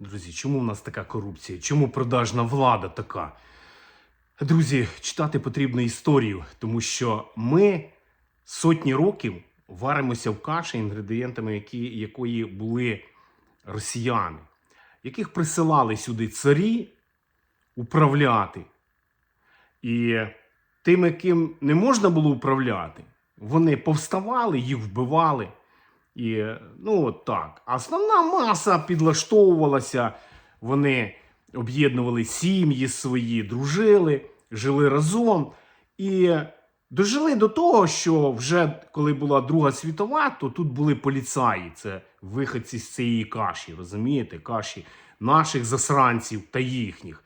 Друзі, чому в нас така корупція? Чому продажна влада така? Друзі, читати потрібно історію, тому що ми сотні років варимося в каші, інгредієнтами які, якої були росіяни, яких присилали сюди царі управляти. І тими, ким не можна було управляти, вони повставали, їх вбивали. І ну от так. Основна маса підлаштовувалася, вони об'єднували сім'ї свої, дружили, жили разом. І дожили до того, що вже коли була Друга світова, то тут були поліцаї. Це виходці з цієї каші, розумієте? Каші наших засранців та їхніх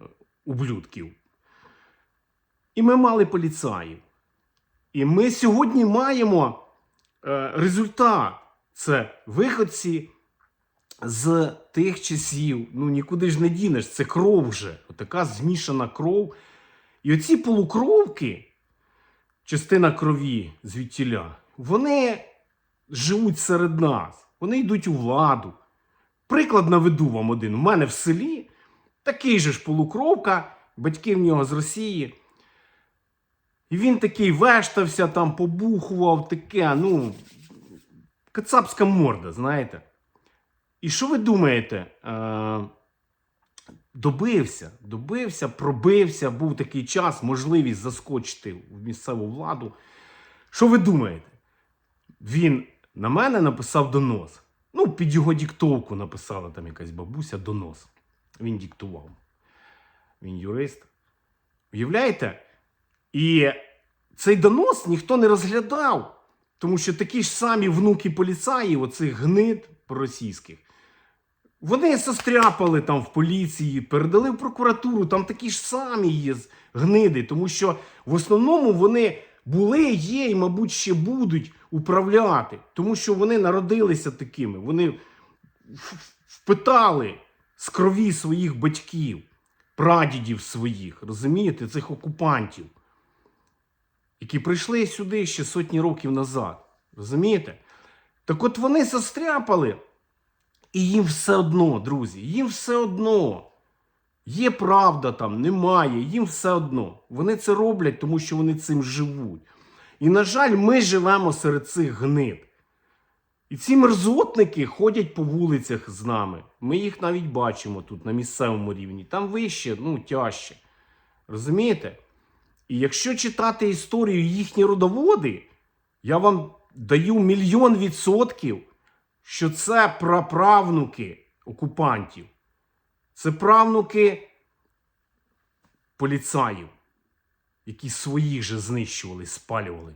е, ублюдків. І ми мали поліцаїв. І ми сьогодні маємо результат. Це виходці з тих часів. Ну нікуди ж не дінеш, це кров вже. Така змішана кров. І оці полукровки, частина крові звідтіля, вони живуть серед нас. Вони йдуть у владу. Приклад наведу вам один. У мене в селі такий же ж полукровка, батьки в нього з Росії. І він такий вештався, там побухував, таке, ну, кацапська морда, знаєте. І що ви думаєте? Е, добився, добився, пробився, був такий час, можливість заскочити в місцеву владу. Що ви думаєте? Він на мене написав донос. Ну, під його диктовку написала там якась бабуся донос. Він диктував. Він юрист. Уявляєте? І цей донос ніхто не розглядав, тому що такі ж самі внуки поліцаїв, оцих гнид російських, вони застряпали там в поліції, передали в прокуратуру, там такі ж самі є гниди, тому що в основному вони були, є і, мабуть, ще будуть управляти, тому що вони народилися такими, вони впитали з крові своїх батьків, прадідів своїх, розумієте, цих окупантів які прийшли сюди ще сотні років назад. Розумієте? Так от вони застряпали, і їм все одно, друзі, їм все одно. Є правда там, немає, їм все одно. Вони це роблять, тому що вони цим живуть. І, на жаль, ми живемо серед цих гнид. І ці мерзотники ходять по вулицях з нами. Ми їх навіть бачимо тут на місцевому рівні. Там вище, ну, тяжче. Розумієте? І якщо читати історію їхні родоводи, я вам даю мільйон відсотків, що це праправнуки окупантів. Це правнуки поліцаїв, які своїх же знищували, спалювали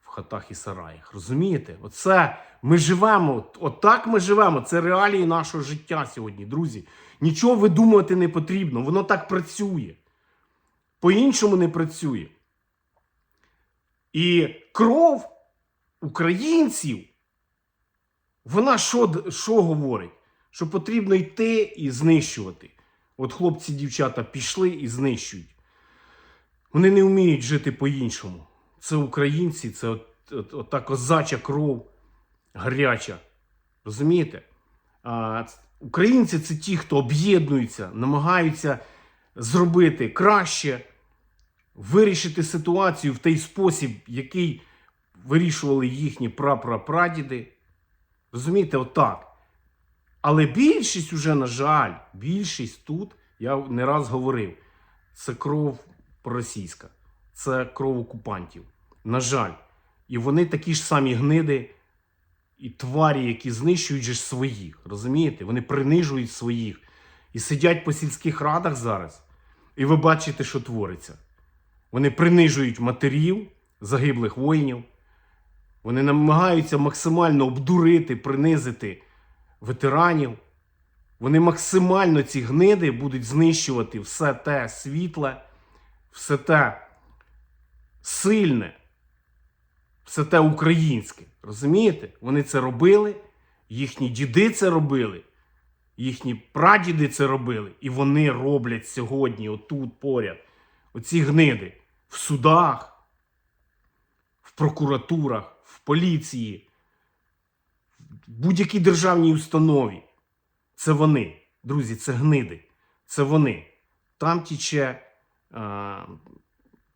в хатах і сараях. Розумієте? Оце ми живемо, отак ми живемо. Це реалії нашого життя сьогодні, друзі. Нічого видумувати не потрібно, воно так працює по-іншому не працює. І кров українців, вона що, що говорить? Що потрібно йти і знищувати. От хлопці, дівчата пішли і знищують. Вони не вміють жити по-іншому. Це українці, це от, от, от та козача кров гаряча. Розумієте? А, українці це ті, хто об'єднуються, намагаються зробити краще, вирішити ситуацію в той спосіб, який вирішували їхні прапрапрадіди. Розумієте, отак. Але більшість уже, на жаль, більшість тут, я не раз говорив, це кров російська, це кров окупантів. На жаль. І вони такі ж самі гниди і тварі, які знищують же своїх. Розумієте? Вони принижують своїх і сидять по сільських радах зараз. І ви бачите, що твориться. Вони принижують матерів загиблих воїнів. Вони намагаються максимально обдурити, принизити ветеранів. Вони максимально ці гниди будуть знищувати все те світле, все те сильне, все те українське. Розумієте? Вони це робили, їхні діди це робили. Їхні прадіди це робили, і вони роблять сьогодні, отут поряд, оці гниди в судах, в прокуратурах, в поліції, в будь-якій державній установі. Це вони. Друзі, це гниди. Це вони. Там тіче е,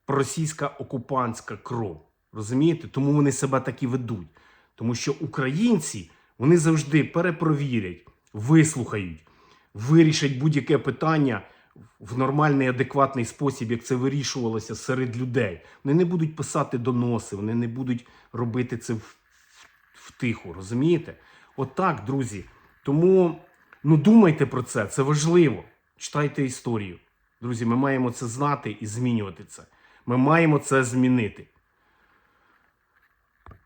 російська окупантська кров. Розумієте? Тому вони себе так і ведуть. Тому що українці вони завжди перепровірять, вислухають, вирішать будь-яке питання в нормальний, адекватний спосіб, як це вирішувалося серед людей. Вони не будуть писати доноси, вони не будуть робити це в, втиху, розумієте? Отак, друзі. Тому ну думайте про це, це важливо. Читайте історію. Друзі, ми маємо це знати і змінювати це. Ми маємо це змінити.